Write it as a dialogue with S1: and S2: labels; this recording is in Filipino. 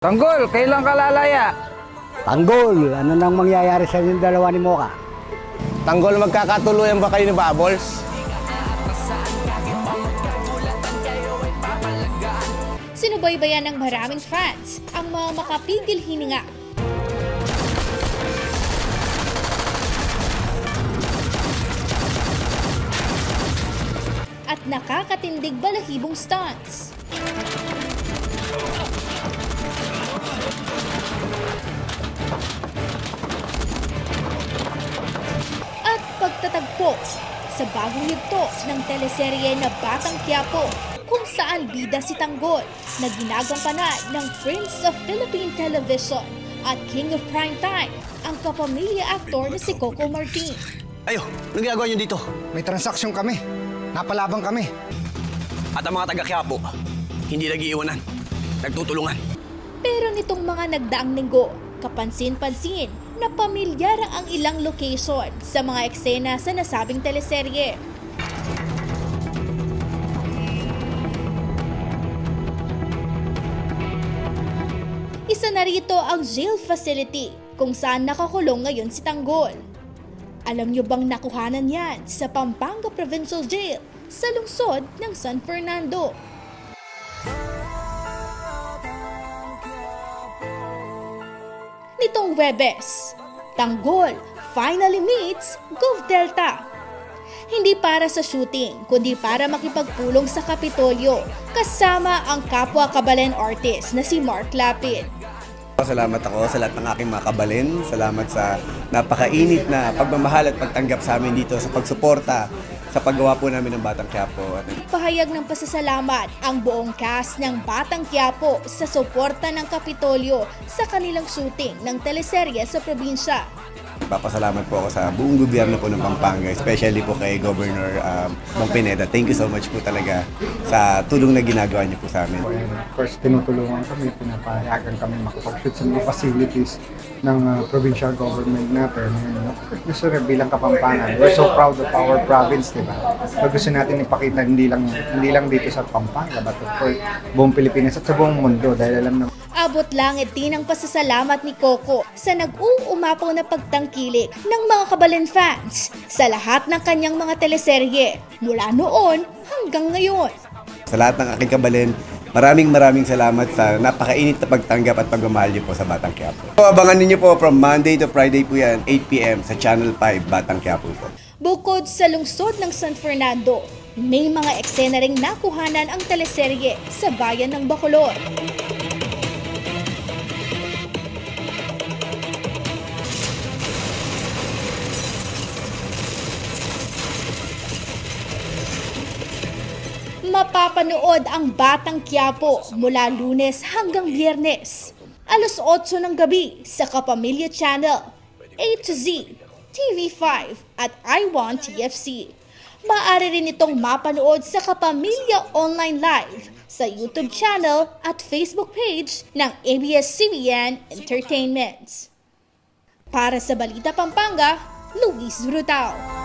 S1: Tanggol, kailan ka lalaya?
S2: Tanggol, ano nang mangyayari sa inyong dalawa ni Moka?
S3: Tanggol, magkakatuluyan ba kayo ni Bubbles?
S4: Sinubaybayan ng maraming fans ang mga makapigil hininga. At nakakatindig balahibong stunts. Sa bagong yugto ng teleserye na Batang Quiapo kung saan bida si Tanggol na ginagampanan ng Prince of Philippine Television at King of Primetime ang kapamilya aktor na si Coco Martin.
S5: Ayo, anong ginagawa niyo dito?
S6: May transaksyon kami. Napalabang kami.
S5: At ang mga taga-Quiapo, hindi nag-iiwanan. Nagtutulungan.
S4: Pero nitong mga nagdaang linggo, kapansin-pansin na pamilyar ang ilang location sa mga eksena sa nasabing teleserye. Isa na rito ang jail facility kung saan nakakulong ngayon si Tanggol. Alam niyo bang nakuhanan yan sa Pampanga Provincial Jail sa lungsod ng San Fernando? Nitong Webes, Tanggol finally meets Gov Delta. Hindi para sa shooting, kundi para makipagpulong sa Kapitolyo kasama ang kapwa kabalen artist na si Mark Lapid.
S3: Salamat ako sa lahat ng aking mga kabalin. Salamat sa napakainit na pagmamahal at pagtanggap sa amin dito sa pagsuporta sa paggawa po namin ng Batang Quiapo.
S4: Pahayag ng pasasalamat ang buong cast ng Batang Quiapo sa suporta ng Kapitolyo sa kanilang shooting ng teleserye sa probinsya.
S3: Papasalamat po ako sa buong gobyerno po ng Pampanga, especially po kay Governor um, Bong Pineda. Thank you so much po talaga sa tulong na ginagawa niyo po sa amin.
S6: Of course, tinutulungan kami, pinapayagan kami makapag-shoot sa mga facilities ng uh, provincial government natin. And of course, bilang Kapampangan. We're so proud of our province, di ba? So, gusto natin ipakita hindi lang hindi lang dito sa Pampanga, but of course, buong Pilipinas at sa buong mundo dahil alam na
S4: Abot langit din ang pasasalamat ni Coco sa nag-uumapaw na pagtangkilik ng mga kabalen fans sa lahat ng kanyang mga teleserye mula noon hanggang ngayon.
S3: Sa lahat ng aking kabalin, maraming maraming salamat sa napakainit na pagtanggap at pagmamahal niyo po sa Batang Quiapo. So, abangan niyo po from Monday to Friday po yan, 8pm sa Channel 5 Batang Quiapo po.
S4: Bukod sa lungsod ng San Fernando, may mga eksena ring nakuhanan ang teleserye sa bayan ng Bacolod. Mapapanood ang Batang Quiapo mula lunes hanggang biyernes. Alas 8 ng gabi sa Kapamilya Channel, A to Z, TV5 at I Want TFC. Maaari rin itong mapanood sa Kapamilya Online Live sa YouTube channel at Facebook page ng ABS-CBN Entertainment. Para sa Balita Pampanga, Luis Brutao.